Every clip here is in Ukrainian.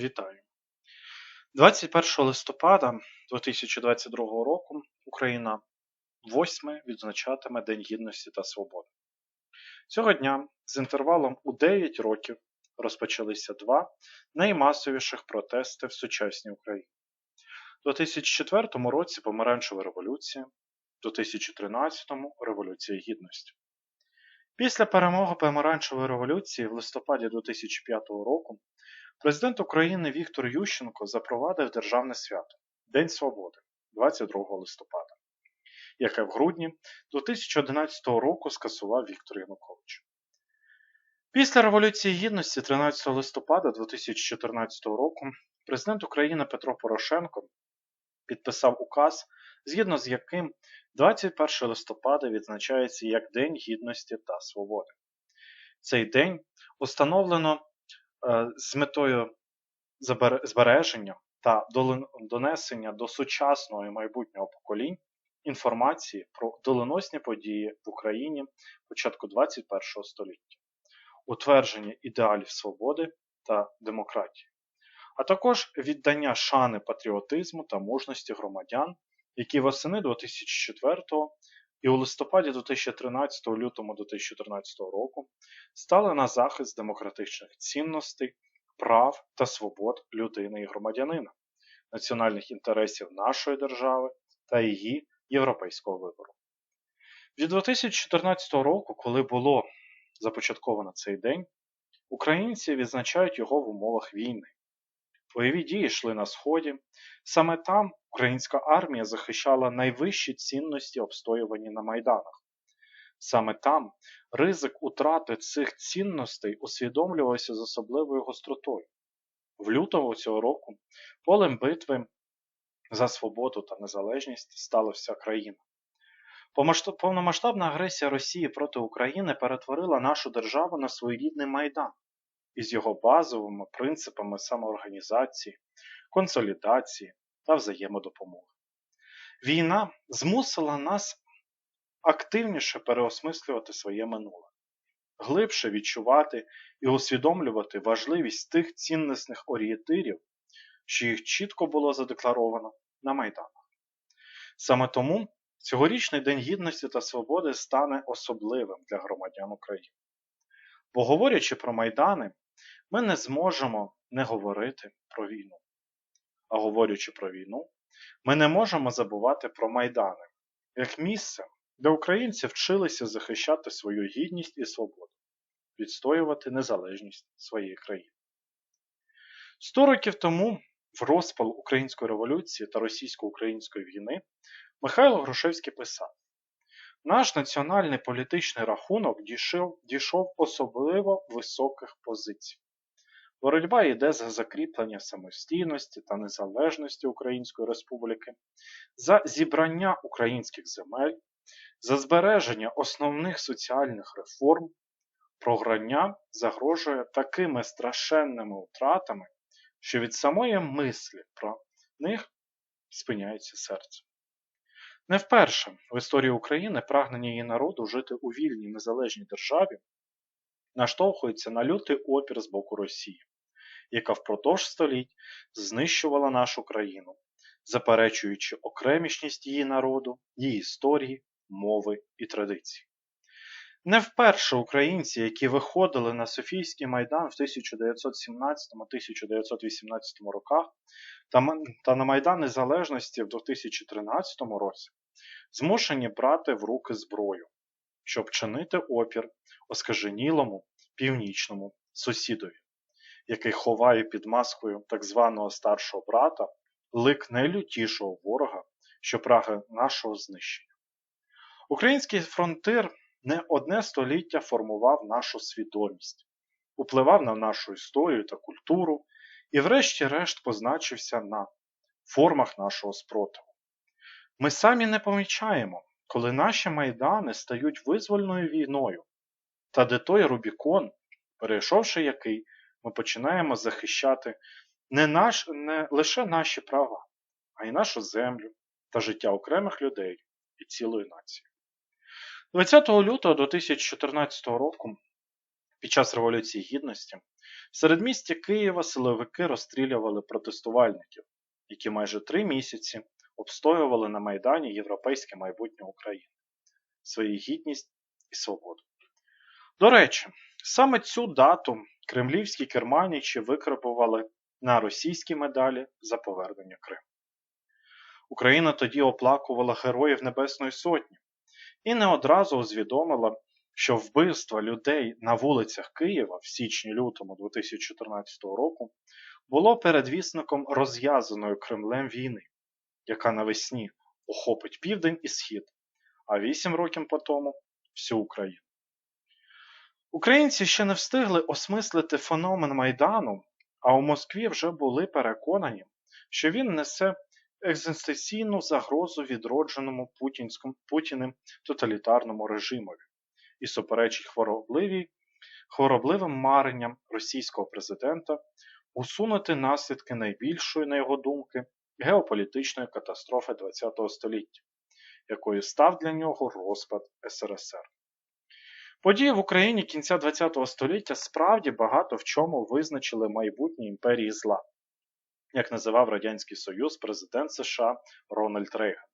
Вітаю! 21 листопада 2022 року Україна восьме відзначатиме День Гідності та Свободи. Цього дня з інтервалом у 9 років розпочалися два наймасовіших протести в сучасній Україні. У 2004 році Помаранчева революція, у 2013 Революція Гідності. Після перемоги Помаранчевої революції в листопаді 2005 року Президент України Віктор Ющенко запровадив державне свято День Свободи 22 листопада, яке в грудні 2011 року скасував Віктор Янукович. Після Революції Гідності 13 листопада 2014 року президент України Петро Порошенко підписав указ, згідно з яким 21 листопада відзначається як День Гідності та Свободи. Цей день установлено з метою збереження та донесення до сучасного і майбутнього поколінь інформації про доленосні події в Україні початку 21 століття, утвердження ідеалів свободи та демократії, а також віддання шани патріотизму та мужності громадян, які восени 2004 і у листопаді 2013 лютому 2014 року стали на захист демократичних цінностей, прав та свобод людини і громадянина, національних інтересів нашої держави та її європейського вибору. Від 2014 року, коли було започатковано цей день, українці відзначають його в умовах війни. Бойові дії йшли на Сході. Саме там українська армія захищала найвищі цінності, обстоювані на майданах. Саме там ризик утрати цих цінностей усвідомлювався з особливою гостротою. В лютого цього року полем битви за свободу та незалежність стала вся країна. Повномасштабна агресія Росії проти України перетворила нашу державу на своєрідний майдан із його базовими принципами самоорганізації, консолідації та взаємодопомоги. Війна змусила нас активніше переосмислювати своє минуле, глибше відчувати і усвідомлювати важливість тих ціннісних орієнтирів, що їх чітко було задекларовано на Майданах. Саме тому цьогорічний День Гідності та Свободи стане особливим для громадян України. Бо говорячи про Майдани, ми не зможемо не говорити про війну. А говорячи про війну, ми не можемо забувати про Майдани як місце, де українці вчилися захищати свою гідність і свободу, відстоювати незалежність своєї країни. Сто років тому, в розпал Української революції та російсько-української війни, Михайло Грушевський писав: наш національний політичний рахунок дійшов, дійшов особливо високих позицій. Боротьба йде за закріплення самостійності та незалежності Української Республіки, за зібрання українських земель, за збереження основних соціальних реформ, програння загрожує такими страшенними втратами, що від самої мислі про них спиняється серце. Не вперше в історії України прагнення її народу жити у вільній незалежній державі наштовхується на лютий опір з боку Росії яка впродовж століть знищувала нашу країну, заперечуючи окремішність її народу, її історії, мови і традиції. Не вперше українці, які виходили на Софійський майдан в 1917-1918 роках та на Майдан Незалежності в 2013 році, змушені брати в руки зброю, щоб чинити опір оскаженілому північному сусідові який ховає під маскою так званого старшого брата лик найлютішого ворога, що прагне нашого знищення. Український фронтир не одне століття формував нашу свідомість, впливав на нашу історію та культуру і, врешті-решт, позначився на формах нашого спротиву. Ми самі не помічаємо, коли наші майдани стають визвольною війною, та де той Рубікон, перейшовши який, ми починаємо захищати не, наш, не лише наші права, а й нашу землю та життя окремих людей і цілої нації. 20 лютого 2014 року Під час Революції Гідності в середмісті Києва силовики розстрілювали протестувальників, які майже три місяці обстоювали на Майдані європейське майбутнє України, свою гідність і свободу. До речі, саме цю дату кремлівські керманічі викрипували на російські медалі за повернення Криму. Україна тоді оплакувала героїв Небесної Сотні і не одразу усвідомила, що вбивство людей на вулицях Києва в січні-лютому 2014 року було передвісником розв'язаної Кремлем війни, яка навесні охопить південь і схід, а вісім років по тому всю Україну. Українці ще не встигли осмислити феномен Майдану, а у Москві вже були переконані, що він несе екзистенційну загрозу відродженому Путіним тоталітарному режимові і суперечить хворобливій, хворобливим маренням російського президента усунути наслідки найбільшої, на його думки, геополітичної катастрофи ХХ століття, якою став для нього розпад СРСР. Події в Україні кінця ХХ століття справді багато в чому визначили майбутнє імперії зла, як називав Радянський Союз президент США Рональд Рейган.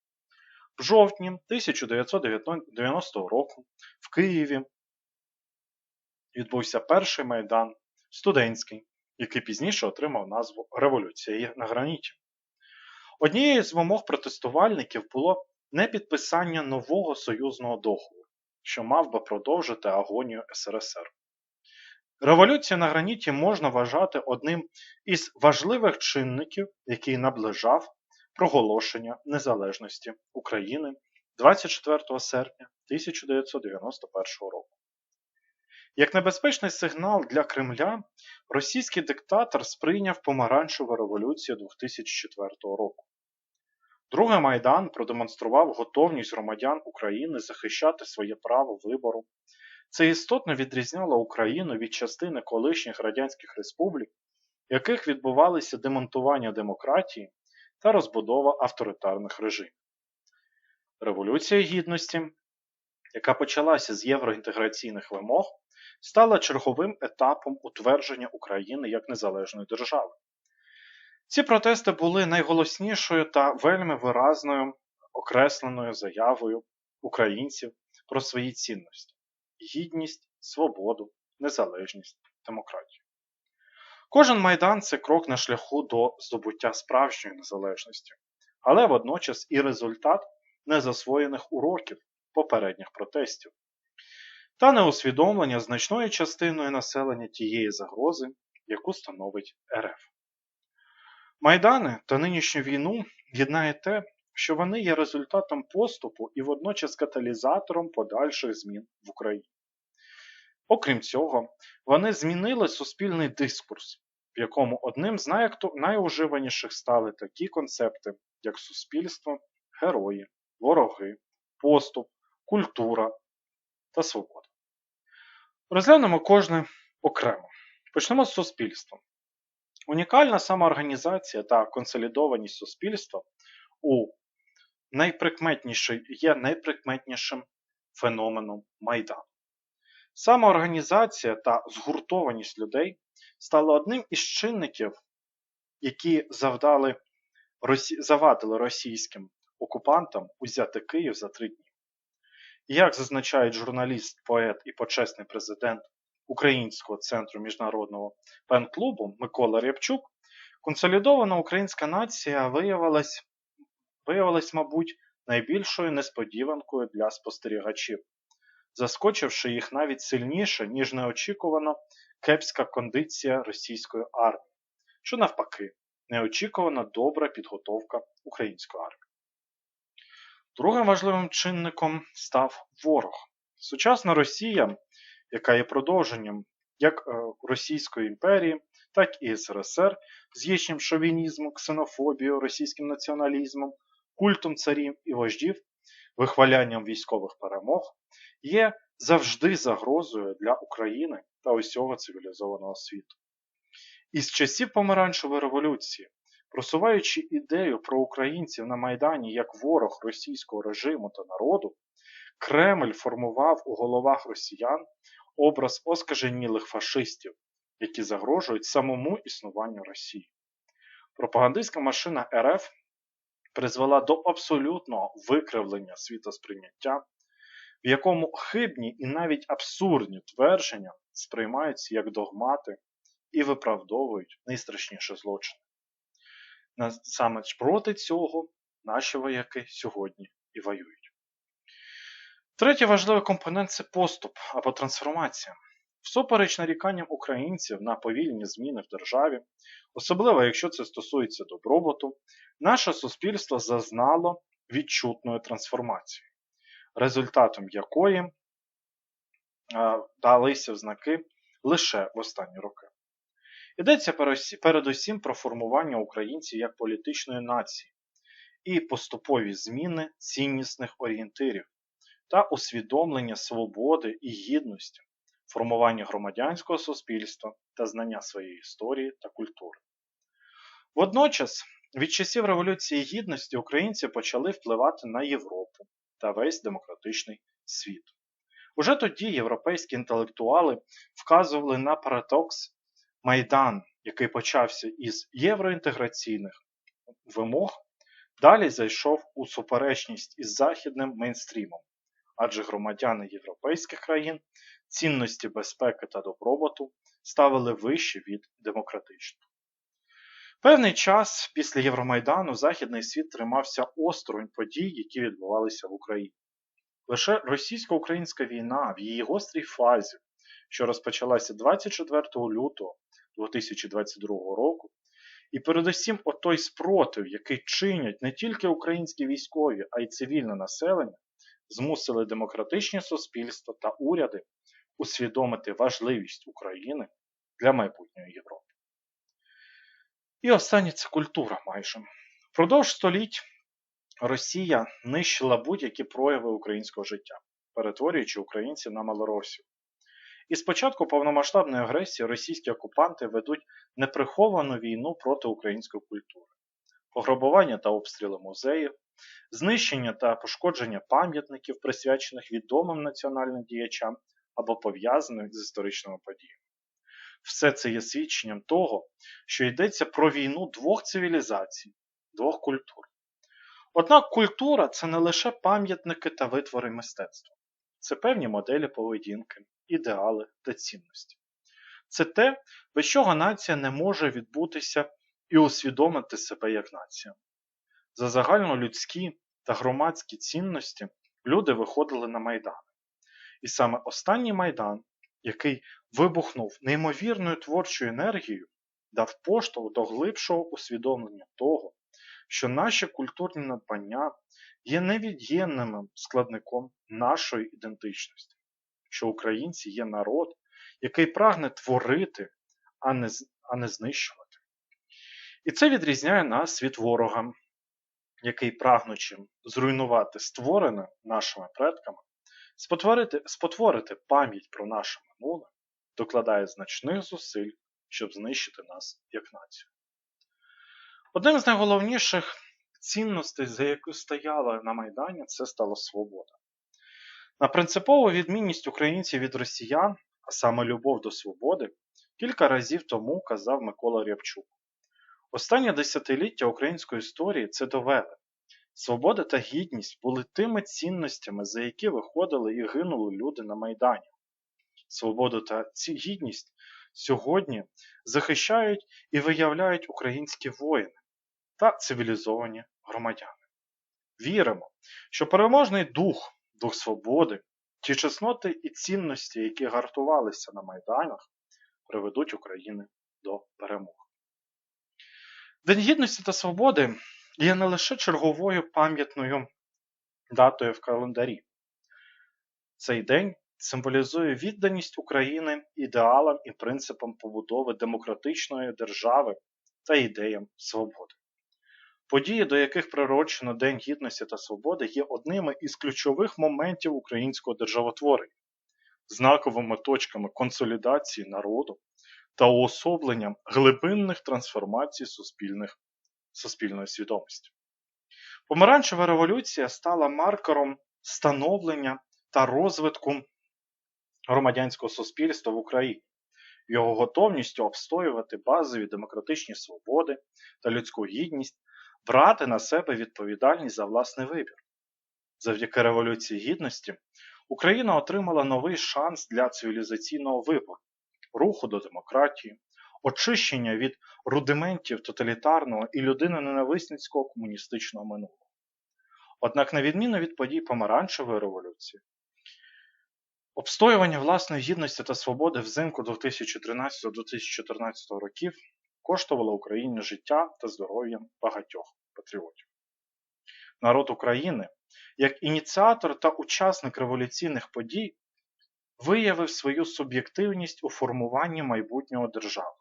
В жовтні 1990 року в Києві відбувся перший майдан студентський, який пізніше отримав назву Революція на граніті. Однією з вимог протестувальників було непідписання нового союзного договору, що мав би продовжити агонію СРСР. Революцію на граніті можна вважати одним із важливих чинників, який наближав проголошення незалежності України 24 серпня 1991 року. Як небезпечний сигнал для Кремля, російський диктатор сприйняв помаранчеву революцію 2004 року. Другий Майдан продемонстрував готовність громадян України захищати своє право вибору. Це істотно відрізняло Україну від частини колишніх радянських республік, в яких відбувалися демонтування демократії та розбудова авторитарних режимів. Революція Гідності, яка почалася з євроінтеграційних вимог, стала черговим етапом утвердження України як незалежної держави. Ці протести були найголоснішою та вельми виразною окресленою заявою українців про свої цінності гідність, свободу, незалежність, демократію. Кожен майдан це крок на шляху до здобуття справжньої незалежності, але водночас і результат незасвоєних уроків попередніх протестів та неусвідомлення значною частиною населення тієї загрози, яку становить РФ. Майдани та нинішню війну єднає те, що вони є результатом поступу і водночас каталізатором подальших змін в Україні. Окрім цього, вони змінили суспільний дискурс, в якому одним з найуживаніших стали такі концепти, як суспільство, герої, вороги, поступ, культура та свобода. Розглянемо кожне окремо. Почнемо з суспільства. Унікальна самоорганізація та консолідованість суспільства у найприкметніший, є найприкметнішим феноменом Майдану. Самоорганізація та згуртованість людей стали одним із чинників, які завдали, завадили російським окупантам узяти Київ за три дні. Як зазначають журналіст, поет і почесний президент Українського центру міжнародного пен-клубу Микола Рябчук, консолідована українська нація виявилась, виявилась, мабуть, найбільшою несподіванкою для спостерігачів, заскочивши їх навіть сильніше, ніж неочікувано кепська кондиція російської армії, що навпаки, неочікувана добра підготовка української армії. Другим важливим чинником став ворог. Сучасна Росія, яка є продовженням як е, Російської імперії, так і СРСР з їхнім шовінізмом, ксенофобією, російським націоналізмом, культом царів і вождів, вихвалянням військових перемог, є завжди загрозою для України та усього цивілізованого світу. Із часів помаранчевої революції Просуваючи ідею про українців на Майдані як ворог російського режиму та народу, Кремль формував у головах росіян образ оскаженілих фашистів, які загрожують самому існуванню Росії. Пропагандистська машина РФ призвела до абсолютного викривлення світосприйняття, в якому хибні і навіть абсурдні твердження сприймаються як догмати і виправдовують найстрашніші злочини. Саме проти цього наші вояки сьогодні і воюють. Третій важливий компонент це поступ або трансформація. Всупереч наріканням українців на повільні зміни в державі, особливо якщо це стосується добробуту, наше суспільство зазнало відчутної трансформації, результатом якої далися в знаки лише в останні роки. Йдеться передусім про формування українців як політичної нації і поступові зміни ціннісних орієнтирів та усвідомлення свободи і гідності, формування громадянського суспільства та знання своєї історії та культури. Водночас, від часів Революції Гідності українці почали впливати на Європу та весь демократичний світ. Уже тоді європейські інтелектуали вказували на парадокс Майдан, який почався із євроінтеграційних вимог, далі зайшов у суперечність із західним мейнстрімом, адже громадяни європейських країн цінності безпеки та добробуту ставили вище від демократичних. Певний час після Євромайдану Західний світ тримався осторонь подій, які відбувалися в Україні. Лише російсько-українська війна в її гострій фазі, що розпочалася 24 лютого 2022 року, і передусім отой спротив, який чинять не тільки українські військові, а й цивільне населення, змусили демократичні суспільства та уряди усвідомити важливість України для майбутньої Європи. І останнє це культура майже. Впродовж століть Росія нищила будь-які прояви українського життя, перетворюючи українців на малоросів. І з початку повномасштабної агресії російські окупанти ведуть неприховану війну проти української культури, пограбування та обстріли музеїв, знищення та пошкодження пам'ятників, присвячених відомим національним діячам або пов'язаних з історичними подіями. Все це є свідченням того, що йдеться про війну двох цивілізацій, двох культур. Однак культура це не лише пам'ятники та витвори мистецтва, це певні моделі поведінки, ідеали та цінності. Це те, без чого нація не може відбутися і усвідомити себе як нація. За загальнолюдські та громадські цінності люди виходили на майдани. І саме останній майдан, який вибухнув неймовірною творчою енергією, дав поштовх до глибшого усвідомлення того, що наші культурні надбання є невід'ємним складником нашої ідентичності, що українці є народ, який прагне творити, а не, а не знищувати. І це відрізняє нас від ворога, який прагнучи зруйнувати створене нашими предками, спотворити, спотворити пам'ять про наше минуле, докладає значних зусиль, щоб знищити нас як націю. Одним з найголовніших цінностей, за яку стояла на Майдані, це стала свобода. На принципову відмінність українців від росіян, а саме любов до свободи, кілька разів тому казав Микола Рябчук. Останнє десятиліття української історії це довели. Свобода та гідність були тими цінностями, за які виходили і гинули люди на Майдані. Свободу та гідність сьогодні захищають і виявляють українські воїни та цивілізовані громадяни. Віримо, що переможний дух, дух свободи, ті чесноти і цінності, які гартувалися на майданах, приведуть України до перемоги. День гідності та свободи є не лише черговою пам'ятною датою в календарі. Цей день символізує відданість України ідеалам і принципам побудови демократичної держави та ідеям свободи. Події, до яких прирочено День Гідності та Свободи, є одними із ключових моментів українського державотворення, знаковими точками консолідації народу та уособленням глибинних трансформацій суспільних, суспільної свідомості. Помаранчева революція стала маркером становлення та розвитку громадянського суспільства в Україні, його готовністю обстоювати базові демократичні свободи та людську гідність, брати на себе відповідальність за власний вибір. Завдяки Революції Гідності Україна отримала новий шанс для цивілізаційного вибору, руху до демократії, очищення від рудиментів тоталітарного і людиноненависницького комуністичного минулого. Однак, на відміну від подій помаранчевої революції, обстоювання власної гідності та свободи взимку 2013-2014 років коштувало Україні життя та здоров'я багатьох патріотів. Народ України, як ініціатор та учасник революційних подій, виявив свою суб'єктивність у формуванні майбутнього держави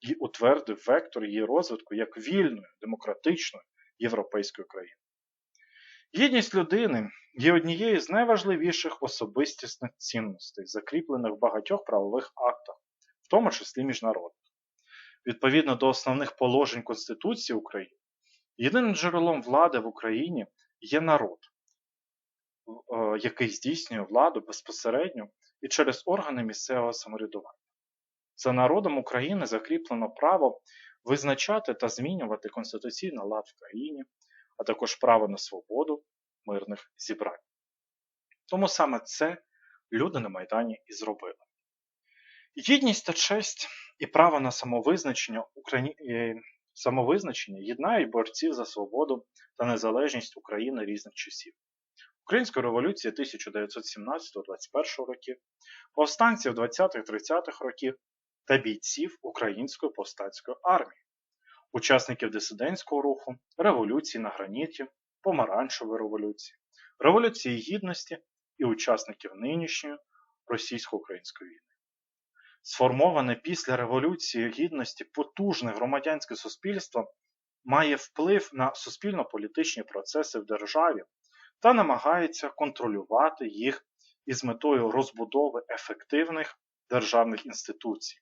і утвердив вектор її розвитку як вільної, демократичної європейської країни. Гідність людини є однією з найважливіших особистісних цінностей, закріплених в багатьох правових актах, в тому числі міжнародних. Відповідно до основних положень Конституції України, єдиним джерелом влади в Україні є народ, е, який здійснює владу безпосередньо і через органи місцевого самоврядування. За народом України закріплено право визначати та змінювати конституційний лад в країні, а також право на свободу мирних зібрань. Тому саме це люди на Майдані і зробили. Гідність та честь і право на самовизначення Украї... самовизначення єднають борців за свободу та незалежність України різних часів. Української революції 1917-21 років, повстанців 20-30-х років та бійців Української повстанської армії, учасників дисидентського руху, революції на граніті, помаранчевої революції, Революції Гідності і учасників нинішньої російсько-української війни. Сформоване після Революції Гідності потужне громадянське суспільство має вплив на суспільно-політичні процеси в державі та намагається контролювати їх із метою розбудови ефективних державних інституцій,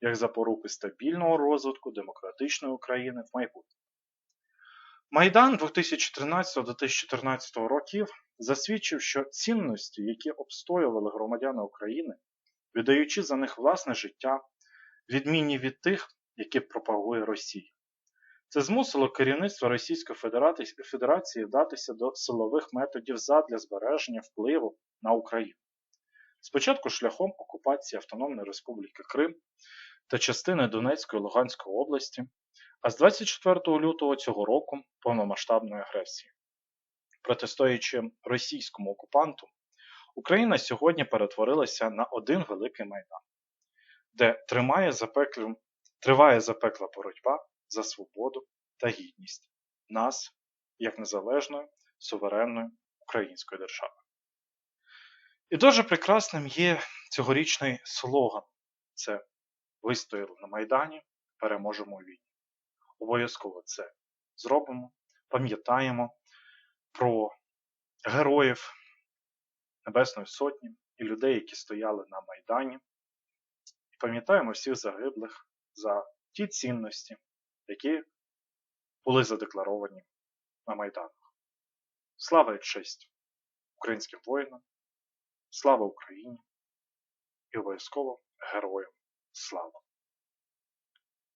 як запоруки стабільного розвитку демократичної України в майбутньому. Майдан 2013-2014 років засвідчив, що цінності, які обстоювали громадяни України, віддаючи за них власне життя, відмінні від тих, які пропагує Росія. Це змусило керівництво Російської Федерації вдатися до силових методів задля збереження впливу на Україну. Спочатку шляхом окупації Автономної Республіки Крим та частини Донецької і Луганської області, а з 24 лютого цього року повномасштабної агресії. Протистоячи російському окупанту, Україна сьогодні перетворилася на один великий майдан, де тримає запеклю, триває запекла боротьба за свободу та гідність нас як незалежної, суверенної української держави. І дуже прекрасним є цьогорічний слоган: це вистояли на Майдані, переможемо у війні. Обов'язково це зробимо, пам'ятаємо про героїв Небесної Сотні і людей, які стояли на Майдані. І пам'ятаємо всіх загиблих за ті цінності, які були задекларовані на Майданах. Слава і честь українським воїнам, слава Україні і обов'язково героям слава!